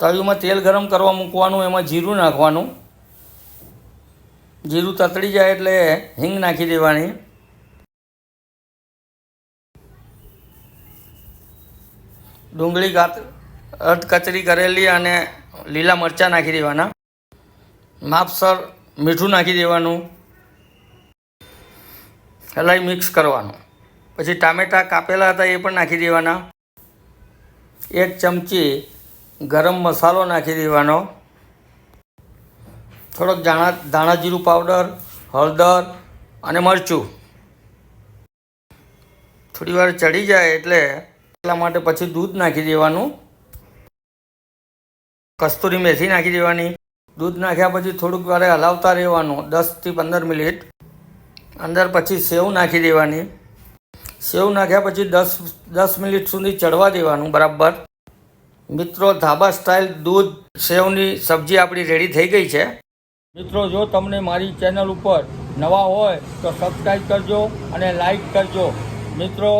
તવીમાં તેલ ગરમ કરવા મૂકવાનું, એમાં જીરું નાખવાનું. જીરું તતડી જાય એટલે હિંગ નાખી દેવાની. ડુંગળી કાત, અર્ધ કરેલી અને લીલા મરચાં નાખી દેવાના. માપસર મીઠું નાખી દેવાનું. હલાઈ મિક્સ કરવાનું. પછી ટામેટાં કાપેલા હતા એ પણ નાખી દેવાના. એક ચમચી ગરમ મસાલો નાખી દેવાનો. થોડોક ધાણા જીરું પાવડર, હળદર અને મરચું. થોડી વાર ચડી જાય એટલે એટલા માટે પછી દૂધ નાખી દેવાનું. કસ્તુરી મેથી નાખી દેવાની. દૂધ નાખ્યા પછી થોડુંક વારે હલાવતા રહેવાનું, દસથી પંદર મિનિટ. અંદર પછી સેવ નાખી દેવાની. સેવ નાખ્યા પછી દસ દસ મિનિટ સુધી ચડવા દેવાનું, બરાબર. મિત્રો, ધાબા સ્ટાઇલ દૂધ, સેવની સબ્જી આપણી રેડી થઈ ગઈ છે. મિત્રો, જો તમને મારી ચેનલ ઉપર નવા હોય તો સબસ્ક્રાઈબ કરજો અને લાઈક કરજો. મિત્રો